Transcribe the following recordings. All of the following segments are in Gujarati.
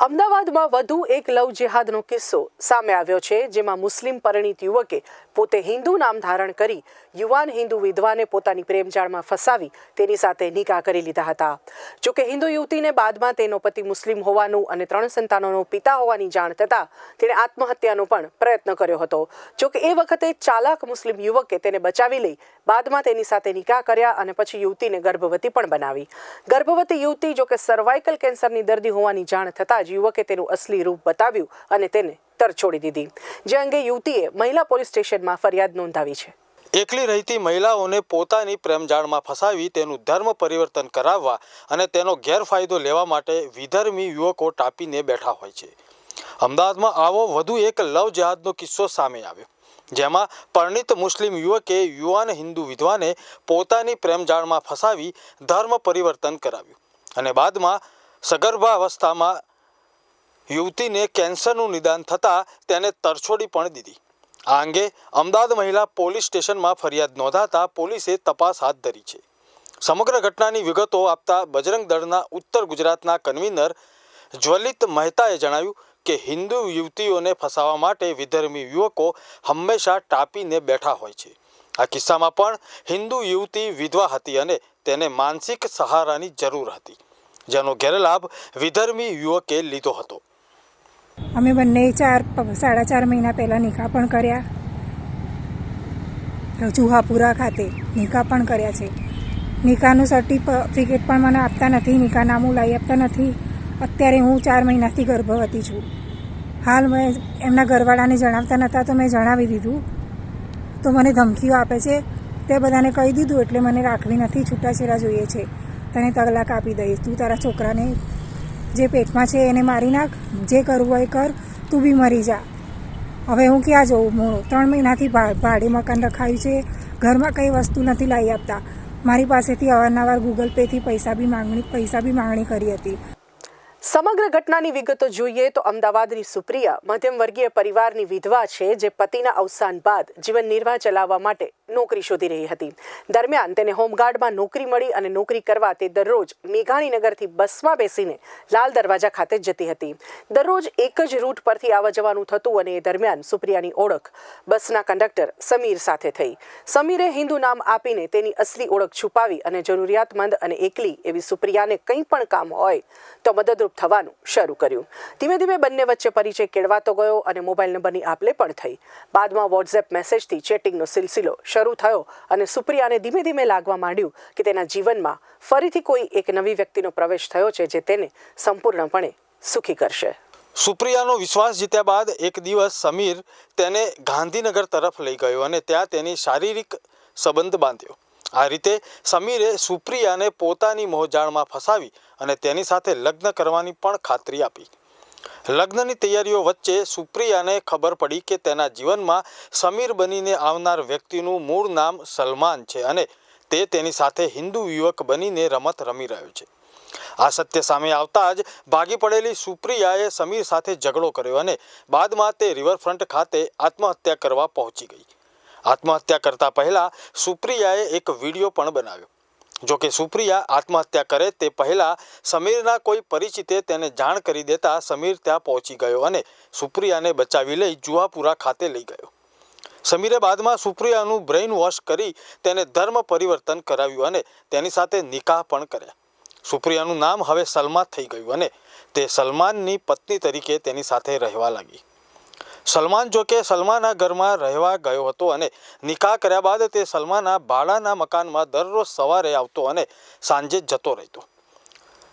અમદાવાદમાં વધુ એક લવ જેહાદનો કિસ્સો સામે આવ્યો છે, જેમાં મુસ્લિમ પરિણીત યુવકે પોતે હિન્દુ નામ ધારણ કરી યુવાન હિન્દુ વિધવાને પોતાની પ્રેમજાળમાં ફસાવી તેની સાથે નિકાહ કરી લીધા હતા. જોકે હિન્દુ યુવતીને બાદમાં તેનો પતિ મુસ્લિમ હોવાનું અને ત્રણ સંતાનોનો પિતા હોવાની જાણ થતાં તેણે આત્મહત્યાનો પણ પ્રયત્ન કર્યો હતો. જોકે એ વખતે ચાલાક મુસ્લિમ યુવકે તેને બચાવી લઈ બાદમાં તેની સાથે નિકાહ કર્યા અને પછી યુવતીને ગર્ભવતી પણ બનાવી. ગર્ભવતી યુવતી જોકે સર્વાઇકલ કેન્સરની દર્દી હોવાની જાણ થતાં જ યુવકે તેનું અસલી રૂપ બતાવ્યું અને તેને તરછોડી દીધી. જે અંગે યુવતીએ મહિલા પોલીસ સ્ટેશનમાં ફરિયાદ નોંધાવી છે. એકલી રહેતી મહિલાઓને પોતાની પ્રેમજાળમાં ફસાવી તેનું ધર્મ પરિવર્તન કરાવવા અને તેનો ગેરફાયદો લેવા માટે વિધર્મી યુવકો ટાપીને બેઠા હોય છે. અમદાવાદમાં આવો વધુ એક લવ જહાદનો કિસ્સો સામે આવ્યો, જેમાં પરણિત મુસ્લિમ યુવકે યુવાન હિન્દુ વિધવાને પોતાની પ્રેમજાળમાં ફસાવી ધર્મ પરિવર્તન કરાવ્યું અને બાદમાં સગર્ભા અવસ્થામાં યુવતીને કેન્સરનું નિદાન થતાં તેને તરછોડી પણ દીધી. આ અંગે અમદાવાદ મહિલા પોલીસ સ્ટેશનમાં ફરિયાદ નોંધાતા પોલીસે તપાસ હાથ ધરી છે. સમગ્ર ઘટનાની વિગતો આપતા બજરંગ દળના ઉત્તર ગુજરાતના કન્વીનર જ્વલિત મહેતાએ જણાવ્યું કે હિન્દુ યુવતીઓને ફસાવવા માટે વિધર્મી યુવકો હંમેશા ટાપીને બેઠા હોય છે. આ કિસ્સામાં પણ હિન્દુ યુવતી વિધવા હતી અને તેને માનસિક સહારાની જરૂર હતી, જેનો ગેરલાભ વિધર્મી યુવકે લીધો હતો. અમે બંને ચાર સાડા ચાર મહિના પહેલાં નિકાહ પણ કર્યા. જુહાપુરા ખાતે નિકાહ પણ કર્યા છે. નિકાહનું સર્ટિફિકેટ પણ મને આપતા નથી, નિકાહનામું લાવી આપતા નથી. અત્યારે હું ચાર મહિનાથી ગર્ભવતી છું. હાલ મેં એમના ઘરવાળાને જણાવતા નહોતા તો મેં જણાવી દીધું. તો મને ધમકીઓ આપે છે. તે બધાને કહી દીધું, એટલે મને રાખવી નથી, છૂટાછેડા જોઈએ છે. તને તલાક આપી દઈશ. તું તારા છોકરાને જે પેટમાં છે એને મારી નાખ, જે કરવું હોય કર, તું બી મરી જા. હવે હું ક્યાં જઉં હું ત્રણ મહિનાથી ભાડે મકાન રખાયું છે. ઘરમાં કંઈ વસ્તુ નથી લાવી આપતા. મારી પાસેથી અવારનવાર ગૂગલ પેથી પૈસા બી માંગણી, પૈસા બી માંગણી કરી હતી. સમગ્ર ઘટનાની વિગતો જોઈએ તો અમદાવાદની સુપ્રિયા મધ્યમ વર્ગીય પરિવારની વિધવા છે જે પતિના અવસાન બાદ જીવન નિર્વાહ ચલાવવા માટે નોકરી શોધી રહી હતી. દરમિયાન તેને હોમગાર્ડમાં નોકરી મળી અને નોકરી કરવા તે દરરોજ મેઘાણીનગરથી બસમાં બેસીને લાલ દરવાજા ખાતે જતી હતી. દરરોજ એક જ રૂટ પરથી આવવા જવાનું થતું અને એ દરમિયાન સુપ્રિયાની ઓળખ બસના કંડક્ટર સમીર સાથે થઈ. સમીરે હિન્દુ નામ આપીને તેની અસલી ઓળખ છુપાવી અને જરૂરિયાતમંદ અને એકલી એવી સુપ્રિયાને કંઈ પણ કામ હોય તો મદદરૂપ થવાનું શરૂ કર્યું. ધીમે ધીમે બંને વચ્ચે પરિચય કેળવાતો ગયો અને મોબાઈલ નંબરની આપલે પણ થઈ. બાદમાં વોટ્સએપ મેસેજથી ચેટિંગનો સિલસિલો શરૂ થયો અને સુપ્રિયાને ધીમે ધીમે લાગવા માંડ્યું કે તેના જીવનમાં ફરીથી કોઈ એક નવી વ્યક્તિનો પ્રવેશ થયો છે જે તેને સંપૂર્ણપણે સુખી કરશે. સુપ્રિયાનો વિશ્વાસ જીત્યા બાદ એક દિવસ સમીર તેને ગાંધીનગર તરફ લઈ ગયો અને ત્યાં તેની શારીરિક સંબંધ બાંધ્યો. આ રીતે સમીરે સુપ્રિયાને પોતાની મોહજાળમાં ફસાવી અને તેની સાથે લગ્ન કરવાની પણ ખાતરી આપી. લગ્નની તૈયારીઓ વચ્ચે સુપ્રિયાને ખબર પડી કે તેના જીવનમાં સમીર બનીને આવનાર વ્યક્તિનું મૂળ નામ સલમાન છે અને તે તેની સાથે હિન્દુ યુવક બનીને રમત રમી રહ્યો છે. આ સત્ય સામે આવતા જ ભાગી પડેલી સુપ્રિયાએ સમીર સાથે ઝઘડો કર્યો અને બાદમાં તે રિવરફ્રન્ટ ખાતે આત્મહત્યા કરવા પહોંચી ગઈ. આત્મહત્યા કરતા પહેલા સુપ્રિયાએ એક વીડિયો પણ બનાવ્યો. જો કે સુપ્રિયા આત્મહત્યા કરે તે પહેલા સમીરના કોઈ પરિચિતે તેને જાણ કરી દેતા સમીર ત્યાં પહોંચી ગયો અને સુપ્રિયાને બચાવી લઈ જુહાપુરા ખાતે લઈ ગયો. સમીરે બાદમાં સુપ્રિયાનું બ્રેઇન વોશ કરી તેને ધર્મ પરિવર્તન કરાવ્યું અને તેની સાથે નિકાહ પણ કર્યા. સુપ્રિયાનું નામ હવે સલમા થઈ ગયું અને તે સલમાનની પત્ની તરીકે તેની સાથે રહેવા લાગી. સલમાન જોકે સલમાના ઘરમાં રહેવા ગયો હતો અને નિકાહ કર્યા બાદ તે સલમાના ભાડાના મકાનમાં દરરોજ સવારે આવતો અને સાંજે જતો રહેતો.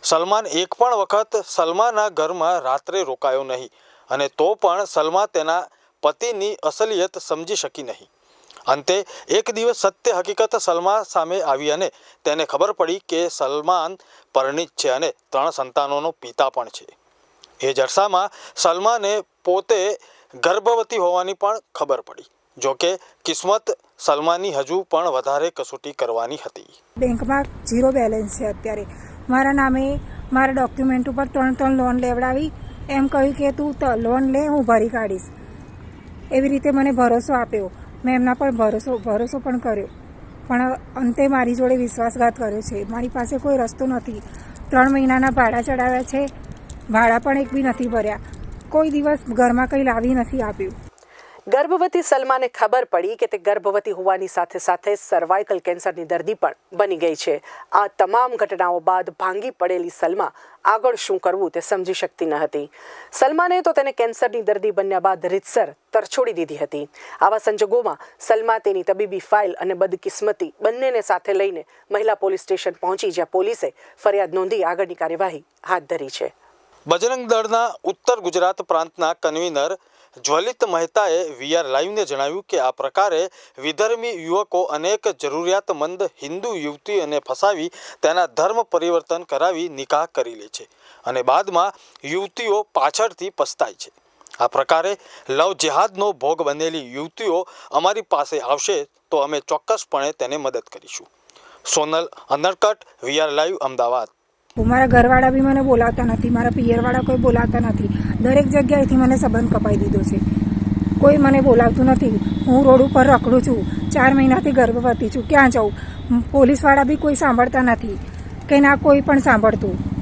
સલમાન એક પણ વખત સલમાના ઘરમાં રાત્રે રોકાયો નહીં અને તો પણ સલમા તેના પતિની અસલિયત સમજી શકી નહીં. અંતે એક દિવસ સત્ય હકીકત સલમા સામે આવી અને તેને ખબર પડી કે સલમાન પરિણીત છે અને ત્રણ સંતાનોનો પિતા પણ છે. એ જરસામાં સલમાને પોતે ગર્ભવતી હોવાની પણ ખબર પડી. જોકે કિસ્મત સલમાની હજુ પણ વધારે કસોટી કરવાની હતી. બેંકમાં ઝીરો બેલેન્સ છે અત્યારે. મારા નામે મારા ડોક્યુમેન્ટ ઉપર ત્રણ ત્રણ લોન લેવડાવી. એમ કહ્યું કે તું લોન લે, હું ભરી કાઢીશ. એવી રીતે મને ભરોસો આપ્યો. મેં એમના પર ભરોસો ભરોસો પણ કર્યો. પણ અંતે મારી જોડે વિશ્વાસઘાત કર્યો છે. મારી પાસે કોઈ રસ્તો નથી. ત્રણ મહિનાના ભાડા ચડાવ્યા છે. ભાડા પણ એક બી નથી ભર્યા. કોઈ દિવસ ઘરમાં કંઈ લાવી નથી આપ્યું. ગર્ભવતી સલમાને ખબર પડી કે તે ગર્ભવતી હોવાની સાથે સાથે સર્વાઇકલ કેન્સરની દર્દી પણ બની ગઈ છે. આ તમામ ઘટનાઓ બાદ ભાંગી પડેલી સલમા આગળ શું કરવું તે સમજી શકતી ન હતી. સલમાને તો તેને કેન્સરની દર્દી બન્યા બાદ રીતસર તરછોડી દીધી હતી. આવા સંજોગોમાં સલમા તેની તબીબી ફાઇલ અને બદકિસ્મતી બંનેને સાથે લઈને મહિલા પોલીસ સ્ટેશન પહોંચી, જ્યાં પોલીસે ફરિયાદ નોંધી આગળની કાર્યવાહી હાથ ધરી છે. બજરંગ દળના ઉત્તર ગુજરાત પ્રાંતના કન્વીનર જ્વલિત મહેતાએ વીઆર લાઈવને જણાવ્યું કે આ પ્રકારે વિધર્મી યુવકો અનેક જરૂરિયાતમંદ હિન્દુ યુવતીઓને ફસાવી તેના ધર્મ પરિવર્તન કરાવી નિકાહ કરી લે છે અને બાદમાં યુવતીઓ પાછળથી પસ્તાય છે. આ પ્રકારે લવ જેહાદનો ભોગ બનેલી યુવતીઓ અમારી પાસે આવશે તો અમે ચોક્કસપણે તેને મદદ કરીશું. સોનલ અનરકટ વીઆર લાઈવ, અમદાવાદ. મારા ઘરવાળા બી મને બોલાવતા નથી, મારા પિયરવાળા કોઈ બોલાવતા નથી. દરેક જગ્યાએથી મને સંબંધ કપાઈ દીધો છે. કોઈ મને બોલાવતું નથી. હું રોડ ઉપર રખડું છું. ચાર મહિનાથી ગર્ભવતી છું. ક્યાં જાઉં પોલીસવાળા બી કોઈ સાંભળતા નથી. કે ના કોઈ પણ સાંભળતું.